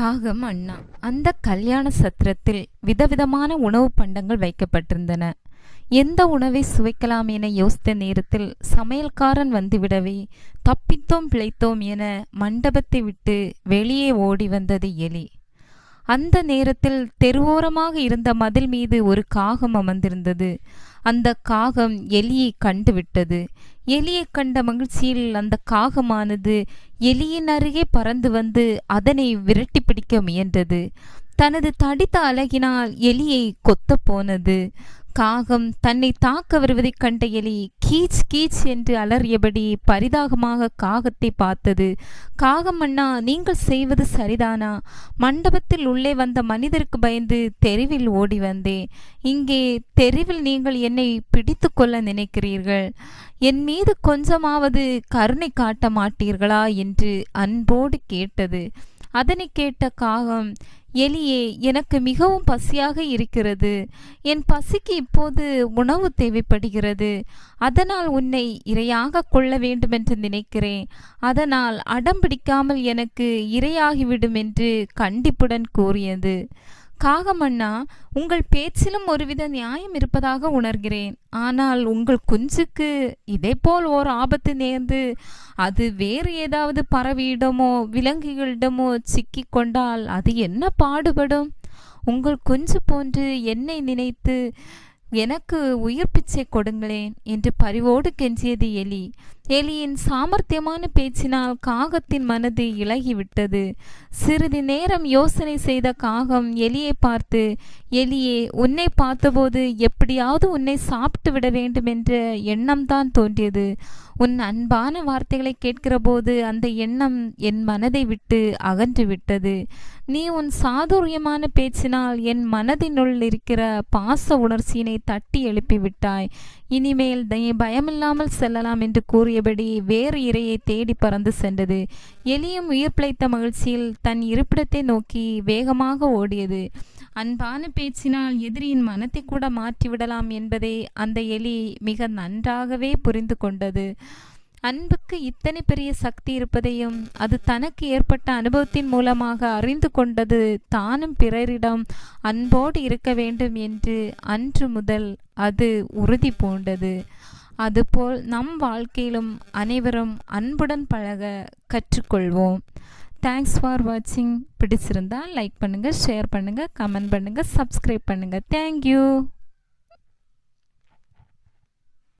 காகம் அண்ணா. அந்த கல்யாண சத்திரத்தில் விதவிதமான உணவு பண்டங்கள் வைக்கப்பட்டிருந்தன. எந்த உணவை சுவைக்கலாம் என யோசித்த நேரத்தில் சமையல்காரன் வந்துவிடவே தப்பித்தோம் பிழைத்தோம் என மண்டபத்தை விட்டு வெளியே ஓடி வந்தது எலி. அந்த நேரத்தில் தெருவோரமாக இருந்த மதில் மீது ஒரு காகம் அமர்ந்திருந்தது. அந்த காகம் எலியை கண்டுவிட்டது எலியை கண்ட மகிழ்ச்சியில் அந்த காகமானது எலியின் அருகே பறந்து வந்து அதனை விரட்டி பிடிக்க முயன்றது. தனது தடித்த அழகினால் எலியை கொத்தப் போனது. காகம் தன்னை தாக்க வருவதைக் கண்ட எலி கீச் கீச் என்று அலறியபடி பரிதாகமாக காகத்தை பார்த்தது. காகம் அண்ணா நீங்கள் செய்வது சரிதானா? மண்டபத்தில் உள்ளே வந்த மனிதருக்கு பயந்து தெருவில் ஓடி வந்தேன். இங்கே தெருவில் நீங்கள் என்னை பிடித்து கொள்ள நினைக்கிறீர்கள்? என் மீது கொஞ்சமாவது கருணை காட்ட மாட்டீர்களா? என்று அன்போடு கேட்டது. அதனை கேட்ட காகம் எலியே எனக்கு மிகவும் பசியாக இருக்கிறது. என் பசிக்கு இப்போது உணவு தேவைப்படுகிறது. அதனால் உன்னை இரையாக கொள்ள வேண்டுமென்று நினைக்கிறேன். அதனால் அடம் பிடிக்காமல் எனக்கு இரையாகிவிடும் என்று கண்டிப்புடன் கூறியது. காகமண்ணா உங்கள் பேச்சிலும் ஒருவித நியாயம் இருப்பதாக உணர்கிறேன். ஆனால் உங்கள் குஞ்சுக்கு இதேபோல் ஓர் ஆபத்து நேர்ந்து அது வேறு ஏதாவது பறவையிடமோ விலங்குகளிடமோ சிக்கி கொண்டால் அது என்ன பாடுபடும்? உங்கள் குஞ்சு போன்று என்னை நினைத்து எனக்கு உயிர் பிச்சை கொடுங்களேன் என்று பரிவோடு கெஞ்சியது எலி. எலியின் சாமர்த்தியமான பேச்சினால் காகத்தின் மனது இலகிவிட்டது. சிறிது நேரம் யோசனை செய்த காகம் எலியை பார்த்து எலியே உன்னை பார்த்தபோது எப்படியாவது உன்னை சாப்பிட்டு விட வேண்டும் என்ற எண்ணம்தான் தோன்றியது. உன் அன்பான வார்த்தைகளை கேட்கிறபோது அந்த எண்ணம் என் மனதை விட்டு அகன்று விட்டது. நீ உன் சாதுரியமான பேச்சினால் என் மனதினுள் இருக்கிற பாச உணர்ச்சியினை தட்டி எழுப்பிவிட்டாய் இனிமேல் பயமில்லாமல் செல்லலாம் என்று கூறியபடி வேறு இரையை தேடி பறந்து சென்றது. எலியும் உயிர் பிழைத்த மகிழ்ச்சியில் தன் இருப்பிடத்தை நோக்கி வேகமாக ஓடியது. அன்பான பேச்சினால் எதிரியின் மனத்தை கூட மாற்றிவிடலாம் என்பதை அந்த எலி மிக நன்றாகவே புரிந்து கொண்டது. அன்புக்கு இத்தனை பெரிய சக்தி இருப்பதையும் அது தனக்கு ஏற்பட்ட அனுபவத்தின் மூலமாக அறிந்து கொண்டது தானும் பிறரிடம் அன்போடு இருக்க வேண்டும் என்று அன்று முதல் அது உறுதி பூண்டது. அதுபோல் நம் வாழ்க்கையிலும் அனைவரும் அன்புடன் பழக கற்றுக்கொள்வோம். தேங்க்ஸ் ஃபார் வாட்சிங் பிடிச்சிருந்தால் லைக் பண்ணுங்கள் ஷேர் பண்ணுங்கள் கமெண்ட் பண்ணுங்கள் சப்ஸ்கிரைப் பண்ணுங்கள் தேங்க்யூ